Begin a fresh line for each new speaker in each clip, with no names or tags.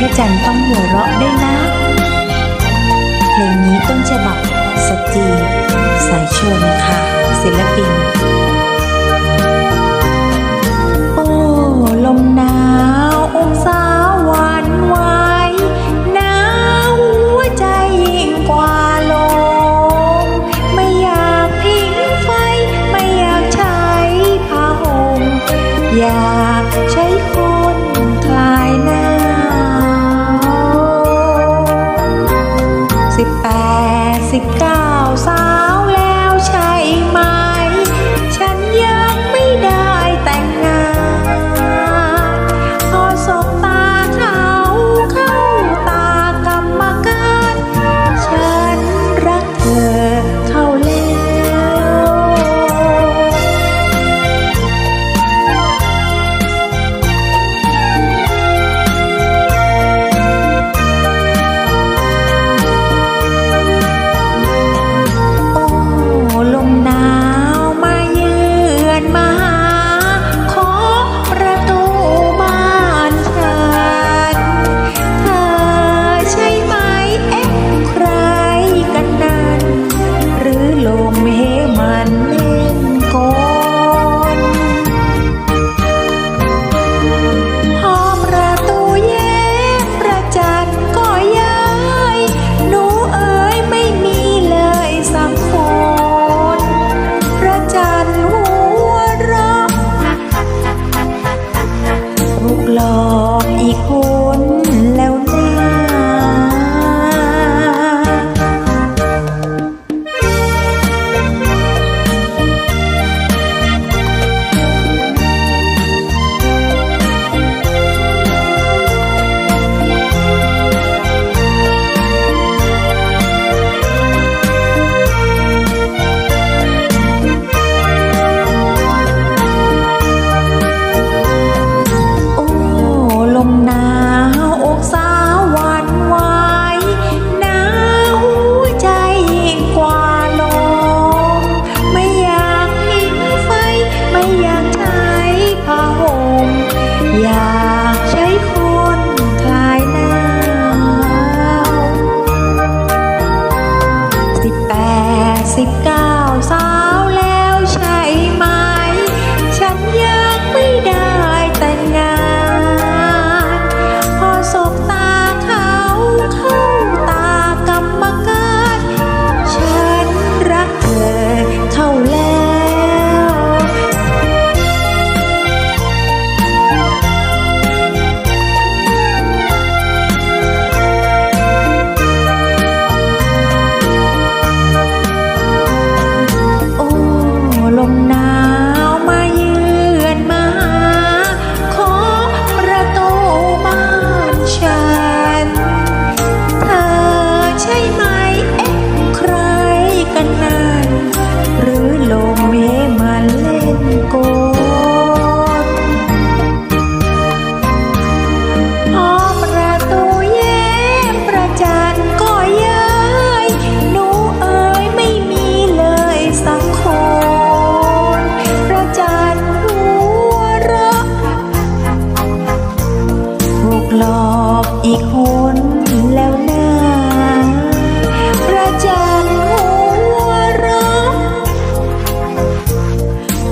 พระจันทร์ต้องหัวเราะด้วยนะเพลงนี้ต้นฉบับสตีสายชนค่ะ ศิลปิน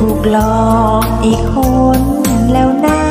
ถูกหลอกอีกคนแล้วนะ